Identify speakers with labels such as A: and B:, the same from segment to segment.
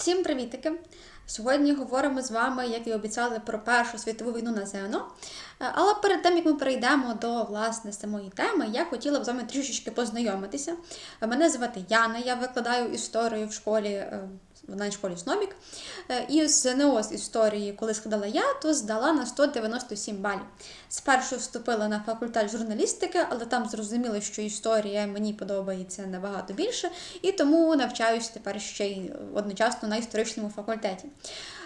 A: Всім привітики! Сьогодні говоримо з вами, як і обіцяли, про Першу світову війну на ЗНО. Е, Але перед тим, як ми перейдемо до власне самої теми, я хотіла б з вами трішечки познайомитися. Е, Мене звати Яна, я викладаю історію в школі. В онлайн-школі Снобік. Е, І з НО з історії, коли складала я, то здала на 197 балів. Спершу вступила на факультет журналістики, але там зрозуміла, що історія мені подобається набагато більше, і тому навчаюся тепер ще й одночасно на історичному факультеті.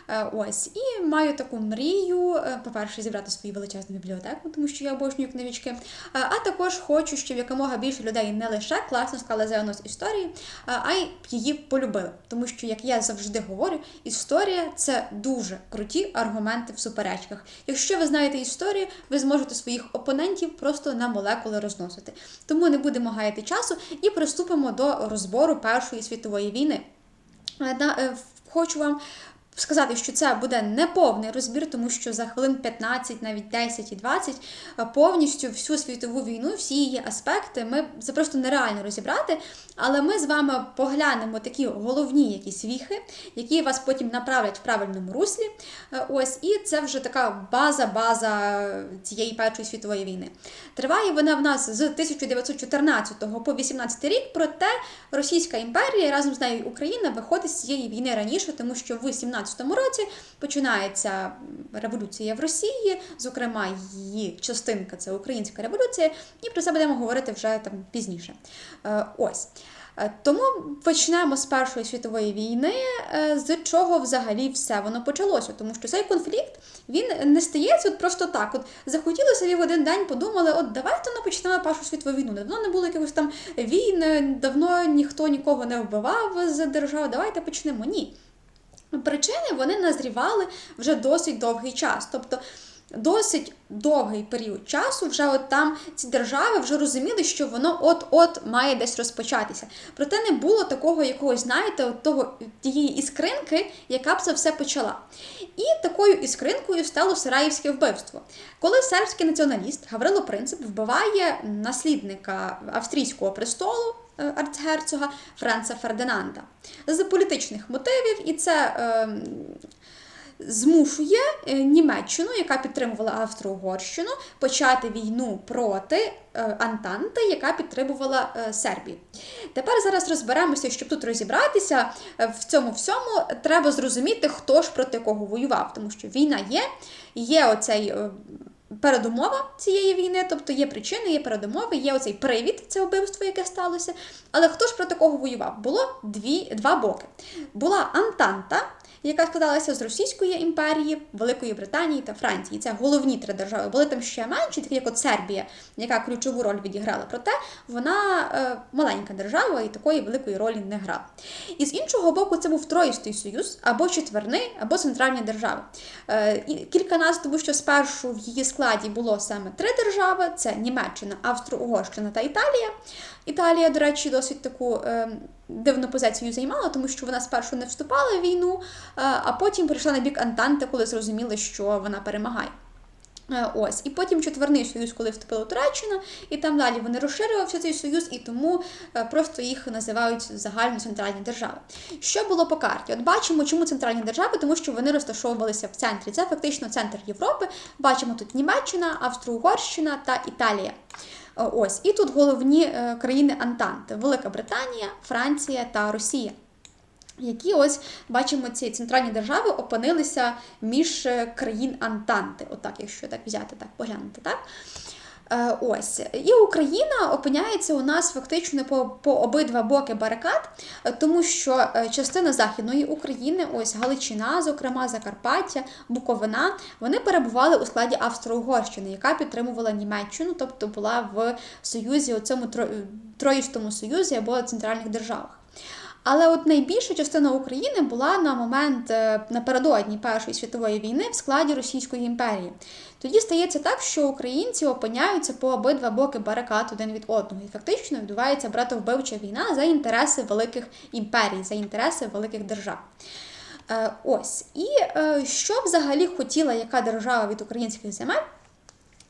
A: Е, Ось і маю таку мрію, е, по-перше, зібрати свою величезну бібліотеку, тому що я обожнюю книжечки. Е, А також хочу, щоб якомога більше людей не лише класно склали з історії, а й її полюбили. Тому що, як я завжди говорю, історія це дуже круті аргументи в суперечках. Якщо ви знаєте історію, ви зможете своїх опонентів просто на молекули розносити. Тому не будемо гаяти часу і приступимо до розбору Першої світової війни. Хочу вам сказати, що це буде не повний розбір, тому що за хвилин 15, навіть 10 і 20 е, повністю всю світову війну, всі її аспекти, ми це просто нереально розібрати. Але ми з вами поглянемо такі головні якісь віхи, які вас потім направлять в правильному руслі. Е, Ось, і це вже така база-база цієї Першої світової війни. Триває вона в нас з 1914 по 18 рік, проте Російська імперія разом з нею Україна виходить з цієї війни раніше, тому що в 17-му році починається революція в Росії, зокрема, її частинка це Українська революція, і про це будемо говорити вже там пізніше. Е, Ось. Е, Тому почнемо з Першої світової війни, е, з чого взагалі все воно почалося. Тому що цей конфлікт він не стається от просто так. От захотілося і в один день подумали, от давайте ну, почнемо Першу світову війну. Давно не було якихось там війн, давно ніхто нікого не вбивав з держави. Давайте почнемо. Ні. Причини вони назрівали вже досить довгий час. Тобто досить довгий період часу вже от там ці держави вже розуміли, що воно от-от має десь розпочатися. Проте не було такого якогось, знаєте, от того тієї іскринки, яка б це все почала. І такою іскринкою стало Сараївське вбивство. Коли сербський націоналіст Гаврило Принцип вбиває наслідника австрійського престолу. Е, Арцгерцога Франца Фердинанда з політичних мотивів, і це е, змушує е, Німеччину, яка підтримувала Австро-Угорщину, почати війну проти Антанти, яка підтримувала Сербію. Тепер зараз розберемося, щоб тут розібратися в цьому всьому, треба зрозуміти, хто ж проти кого воював, тому що війна є, є оцей. Передумова цієї війни, тобто є причини, є передумови, є оцей привід, це вбивство, яке сталося. Але хто ж про такого воював? Було дві, два боки. Була Антанта, яка складалася з Російської імперії, Великої Британії та Франції. Це головні три держави. Були там ще менші, такі як от Сербія, яка ключову роль відіграла. Проте вона е, маленька держава і такої великої ролі не грала. І з іншого боку, це був Троїстий Союз або четверний, або центральні держави. Е, кілька назв, тому що спершу в її складі було саме три держави: це Німеччина, Австро-Угорщина та Італія. Італія, до речі, досить таку е, дивну позицію займала, тому що вона спершу не вступала в війну, е, а потім перейшла на бік Антанти, коли зрозуміли, що вона перемагає. Е, Ось, і потім четверний союз, коли вступила Туреччина, і там далі вони розширювався цей союз, і тому е, просто їх називають загально центральні держави. Що було по карті? От бачимо, чому центральні держави, тому що вони розташовувалися в центрі. Це фактично центр Європи. Бачимо тут Німеччина, Австро-Угорщина та Італія. Е, Ось, і тут головні е, країни Антанти: Велика Британія, Франція та Росія. Які ось бачимо, ці центральні держави опинилися між е, країн Антанти, отак, якщо так взяти, так поглянути, так? Е, Ось і Україна опиняється у нас фактично по, по обидва боки барикад, е, тому що е, частина західної України, ось Галичина, зокрема Закарпаття, Буковина, вони перебували у складі Австро-Угорщини, яка підтримувала Німеччину, тобто була в союзі, у цьому тро- троїстому союзі або центральних державах. Але от найбільша частина України була на момент е, напередодні Першої світової війни в складі Російської імперії. Тоді стається так, що українці опиняються по обидва боки барикад один від одного, і фактично відбувається братовбивча війна за інтереси великих імперій, за інтереси великих держав. Е, Ось і е, що взагалі хотіла яка держава від українських земель?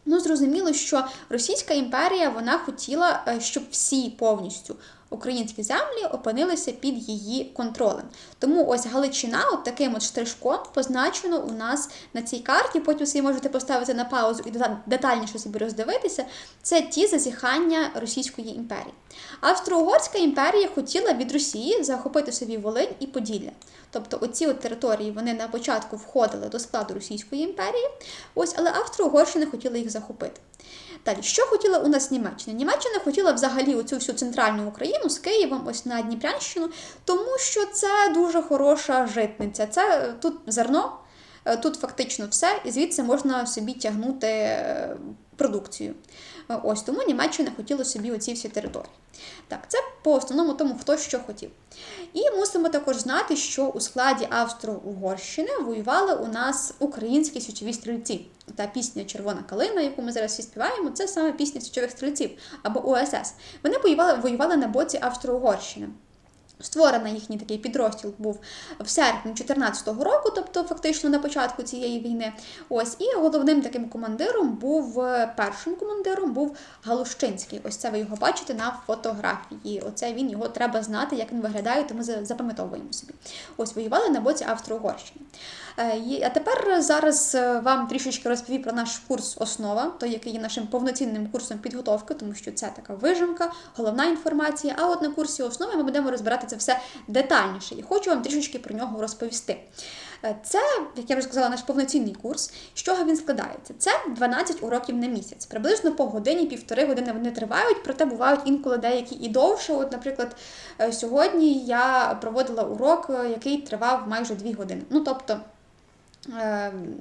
A: Ну, зрозуміло, що Російська імперія вона хотіла, щоб всі повністю українські землі опинилися під її контролем. Тому ось Галичина, от таким от штришком, позначено у нас на цій карті. Потім собі можете поставити на паузу і детальніше собі роздивитися. Це ті зазіхання Російської імперії. Австро-Угорська імперія хотіла від Росії захопити собі Волинь і Поділля. Тобто оці от території вони на початку входили до складу Російської імперії, ось, але Австро-Угорщина хотіла їх захопити. Далі, що хотіла у нас Німеччина? Німеччина хотіла взагалі оцю всю центральну Україну з Києвом, ось на Дніпрянщину, тому що це дуже хороша житниця. Це е, тут зерно, е, тут фактично все, і звідси можна собі тягнути е, продукцію. Ось тому Німеччина хотіла собі оці всі території. Так, це по основному тому, хто що хотів. І мусимо також знати, що у складі Австро-Угорщини воювали у нас українські січові стрільці. Та пісня Червона калина, яку ми зараз всі співаємо, це саме пісня січових стрільців або ОСС. Вони воювали, воювали на боці Австро-Угорщини. Створена їхній такий підрозділ був в серпні 2014 року, тобто фактично на початку цієї війни. Ось і головним таким командиром був першим командиром був Галущинський. Ось це ви його бачите на фотографії. Оце він його треба знати, як він виглядає, тому запам'ятовуємо собі. Ось воювали на боці Австро-Угорщини. Е, а тепер зараз е, вам трішечки розповім про наш курс основа, той, який є нашим повноцінним курсом підготовки, тому що це така вижимка, головна інформація. А от на курсі основи ми будемо розбирати це все детальніше і хочу вам трішечки про нього розповісти. Е, це, як я вже сказала, наш повноцінний курс. З чого він складається? Це 12 уроків на місяць. Приблизно по годині, півтори години вони тривають, проте бувають інколи деякі і довше. От, наприклад, сьогодні я проводила урок, який тривав майже 2 години. Ну, тобто. Ем,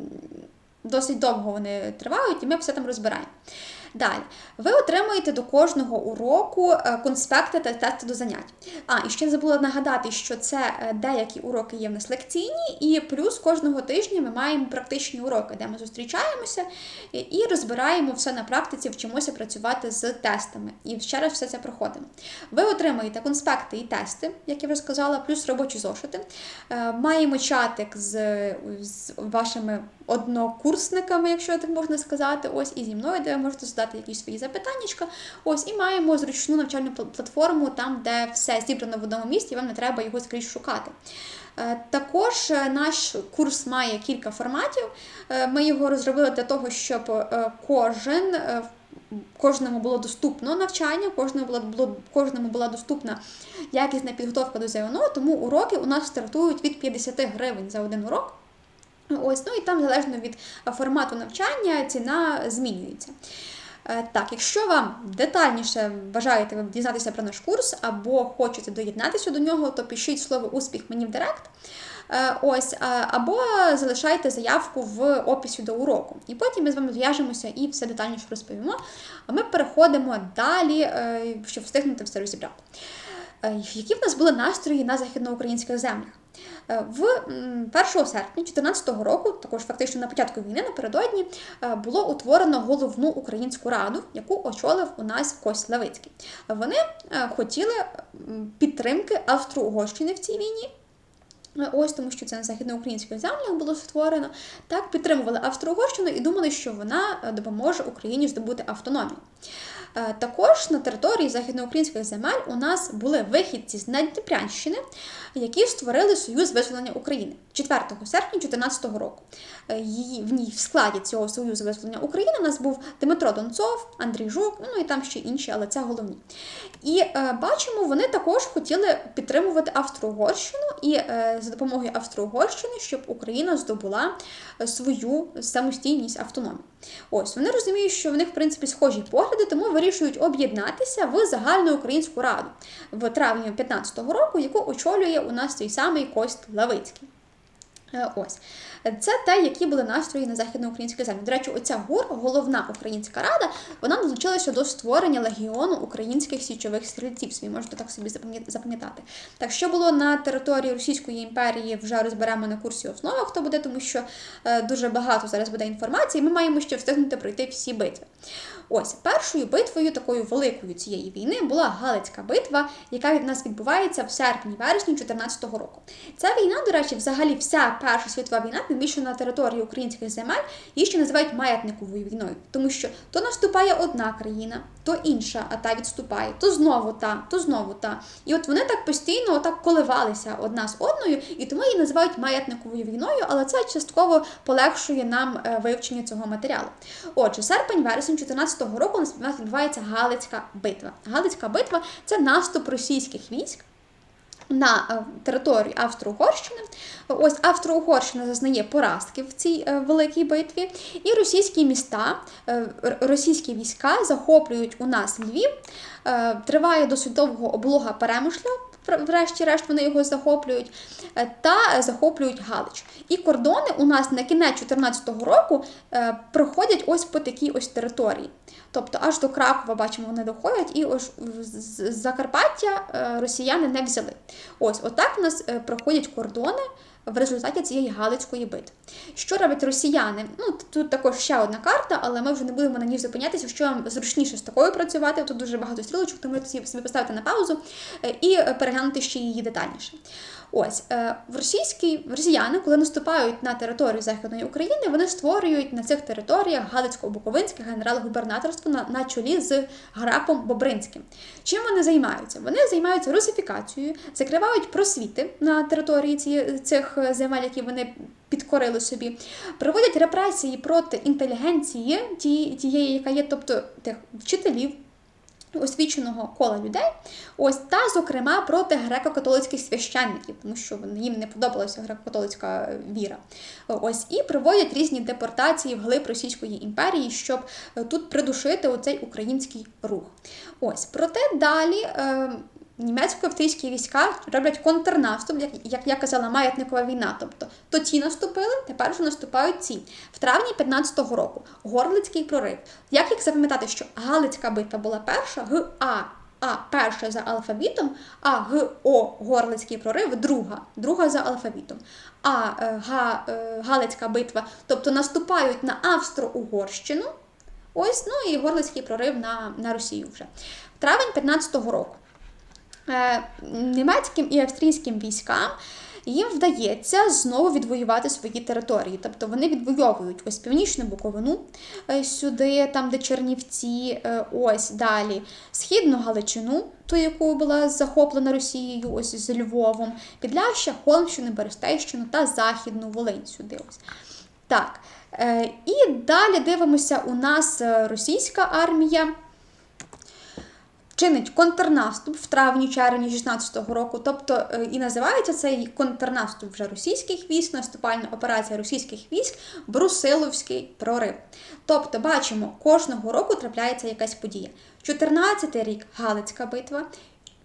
A: досить довго вони тривають, і ми все там розбираємо. Далі, ви отримуєте до кожного уроку е, конспекти та тести до занять. А, і ще забула нагадати, що це е, деякі уроки є в нас лекційні, і плюс кожного тижня ми маємо практичні уроки, де ми зустрічаємося і розбираємо все на практиці, вчимося працювати з тестами. І ще раз все це проходимо. Ви отримаєте конспекти і тести, як я вже сказала, плюс робочі зошити. Е, маємо чатик з, з вашими однокурсниками, якщо так можна сказати, ось і зі мною, де ви можете задати якісь свої запитання. Ось, і маємо зручну навчальну платформу, там, де все зібрано в одному місці, вам не треба його скрізь шукати. Е, також е, наш курс має кілька форматів. Е, ми його розробили для того, щоб кожен. Кожному було доступно навчання, кожному була було, кожному була доступна якісна підготовка до ЗНО, тому уроки у нас стартують від 50 гривень за один урок. Ось, ну і там залежно від формату навчання ціна змінюється. Е, так, якщо вам детальніше бажаєте дізнатися про наш курс або хочете доєднатися до нього, то пишіть слово успіх мені в директ. Е, ось, або залишайте заявку в описі до уроку. І потім ми з вами зв'яжемося і все детальніше розповімо. А ми переходимо далі, е, щоб встигнути все розібрати. Які в нас були настрої на західноукраїнських землях? Е, в 1 серпня 2014 року, також фактично на початку війни, напередодні, е, було утворено головну українську раду, яку очолив у нас Кость Левицький. Вони е, хотіли підтримки Австро-Угорщини в цій війні. Ось тому, що це на західноукраїнських землях було створено. Так підтримували Австро-Угорщину і думали, що вона допоможе Україні здобути автономію. Е, також на території західноукраїнських земель у нас були вихідці з Надніпрянщини, які створили Союз визволення України 4 серпня 2014 року. Е, її в ній в складі цього Союзу визволення України у нас був Дмитро Донцов, Андрій Жук, ну і там ще інші, але це головні. І е, бачимо, вони також хотіли підтримувати Австро-Угорщину і е, за допомогою Австро-Угорщини, щоб Україна здобула е, свою самостійність автономію. Ось вони розуміють, що в них, в принципі, схожі погляди, тому вирішують об'єднатися в загальну українську раду в травні 2015 року, яку очолює у нас той самий Кость Лавицький. Е, ось. Це те, які були настрої на західноукраїнській землі. До речі, оця ГУР, головна українська рада, вона долучилася до створення легіону українських січових стрільців. Собі можете так собі запам'ятати. Так, що було на території Російської імперії, вже розберемо на курсі основа, хто буде, тому що е, дуже багато зараз буде інформації. Ми маємо ще встигнути пройти всі битви. Ось першою битвою, такою великою цієї війни, була Галицька битва, яка від нас відбувається в серпні-вересні 2014 року. Ця війна, до речі, взагалі вся Перша світова війна, тим більше на території українських земель, її ще називають маятниковою війною, тому що то наступає одна країна, то інша, а та відступає, то знову та, то знову та. І от вони так постійно отак коливалися одна з одною, і тому її називають маятниковою війною, але це частково полегшує нам е, вивчення цього матеріалу. Отже, серпень-вересень 2014 року у нас відбувається Галицька битва. Галицька битва це наступ російських військ. На е, територію Австро-Угорщини. Ось Австро-Угорщина зазнає поразки в цій е, великій битві, і російські міста, е, російські війська захоплюють у нас Львів. Триває досить облога Перемишля, врешті-решт вони його захоплюють, е, та захоплюють Галич. І кордони у нас на кінець 2014 року е, проходять ось по такій ось території. Тобто аж до Кракова, бачимо, вони доходять, і ось з- Закарпаття е, росіяни не взяли. Ось отак у нас е, проходять кордони в результаті цієї Галицької битви. Що роблять росіяни? Ну, тут також ще одна карта, але ми вже не будемо на ній зупинятися. Якщо вам зручніше з такою працювати, тут дуже багато стрілочок, тому ви собі поставити на паузу е, і переглянути ще її детальніше. Ось е, в російській росіяни, коли наступають на територію Західної України, вони створюють на цих територіях Галицько-Буковинське генерал-губернаторство на, на чолі з Грапом Бобринським. Чим вони займаються? Вони займаються русифікацією, закривають просвіти на території ці, цих земель, які вони підкорили собі, проводять репресії проти інтелігенції, тієї, яка є, тобто тих вчителів, освіченого кола людей, ось та, зокрема, проти греко-католицьких священників, тому що їм не подобалася греко-католицька віра. Ось і проводять різні депортації вглиб Російської імперії, щоб е, тут придушити оцей український рух. Ось проте далі. Німецько-австрійські війська роблять контрнаступ, як, як я казала, маятникова війна. Тобто то ті наступили, тепер вже наступають ці. В травні 15-го року Горлицький прорив. Як їх запам'ятати, що Галицька битва була перша, Г А. Перша за алфавітом, а Г О Горлицький прорив друга, друга за алфавітом. А е, Га, е, Галицька битва, тобто наступають на Австро-Угорщину. Ось, ну і Горлицький прорив на, на Росію вже. Травень 15-го року. Е, німецьким і австрійським військам їм вдається знову відвоювати свої території. Тобто вони відвоюють ось північну Буковину е, сюди, там де Чернівці, е, ось далі східну Галичину, ту, яку була захоплена Росією, ось з Львовом, Підляща, Холмщину, Берестейщину та Західну Волинь сюди. Ось. Так. І далі дивимося, у нас російська армія чинить контрнаступ в травні-червні 16-го року. Тобто е, і називається цей контрнаступ вже російських військ, наступальна операція російських військ, Брусиловський прорив. Тобто, бачимо, кожного року трапляється якась подія. 14-й рік Галицька битва.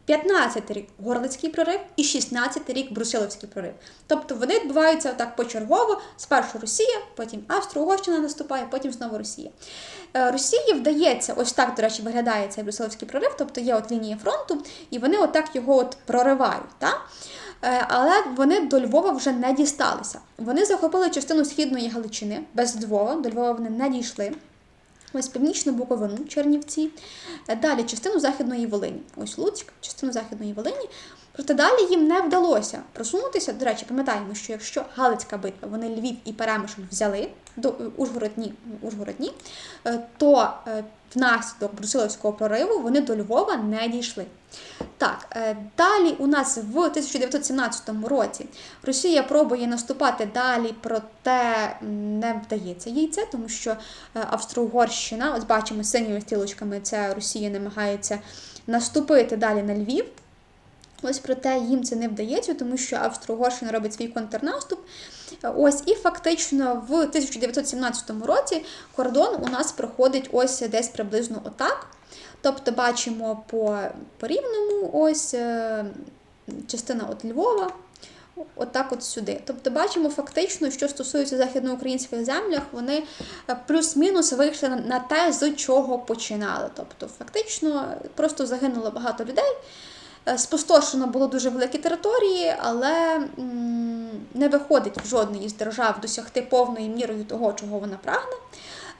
A: 15 рік Горлицький прорив і 16 рік Брусиловський прорив. Тобто вони відбуваються так почергово. Спершу Росія, потім Австро-Угорщина наступає, потім знову Росія. Е, Росії вдається, ось так, до речі, виглядає цей Брусиловський прорив, тобто є от лінія фронту, і вони отак його от проривають. Та? Е, Але вони до Львова вже не дісталися. Вони захопили частину східної Галичини без Львова, до Львова вони не дійшли. Ось північну Буковину, Чернівці, Е, далі частину Західної Волині. Ось Луцьк, частину Західної Волині. Проте далі їм не вдалося просунутися. До речі, пам'ятаємо, що якщо Галицька битва, вони Львів і Перемишль взяли до Ужгородні, Ужгородні е, то е, внаслідок Брусиловського прориву вони до Львова не дійшли. Так, е, далі у нас в 1917 році Росія пробує наступати далі, проте не вдається їй це, тому що е, Австро-Угорщина, ось бачимо синіми стрілочками, це Росія намагається наступити далі на Львів. Ось проте їм це не вдається, тому що Австро-Угорщина робить свій контрнаступ. Ось і фактично в 1917 році кордон у нас проходить ось десь приблизно отак. Тобто бачимо по, по рівному ось е, частина от Львова, отак от сюди. Тобто бачимо фактично, що стосується західноукраїнських землях, вони е, плюс-мінус вийшли на те, з чого починали. Тобто, фактично просто загинуло багато людей. Е, Спустошено було дуже великі території, але не виходить в жодної з держав досягти повною мірою того, чого вона прагне.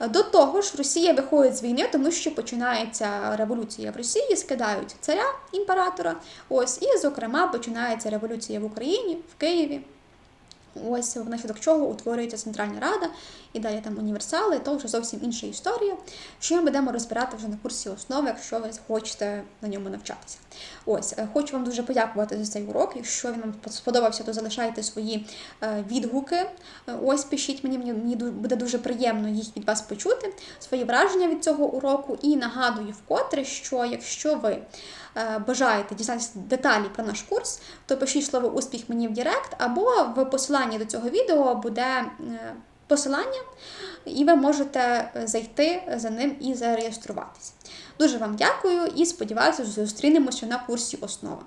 A: До того ж, Росія виходить з війни, тому що починається революція в Росії, скидають царя імператора. Ось і, зокрема, починається революція в Україні, в Києві. Ось внаслідок чого утворюється Центральна Рада і далі там універсали, то вже зовсім інша історія, що ми будемо розбирати вже на курсі основи, якщо ви хочете на ньому навчатися. Ось, е, хочу вам дуже подякувати за цей урок. Якщо він вам сподобався, то залишайте свої е, відгуки. Е, Ось пишіть мені, мені, буде дуже приємно їх від вас почути, свої враження від цього уроку. І нагадую вкотре, що якщо ви бажаєте дізнатися деталі про наш курс, то пишіть слово успіх мені в Директ, або в посиланні до цього відео буде посилання, і ви можете зайти за ним і зареєструватися. Дуже вам дякую і сподіваюся, зустрінемося на курсі основа.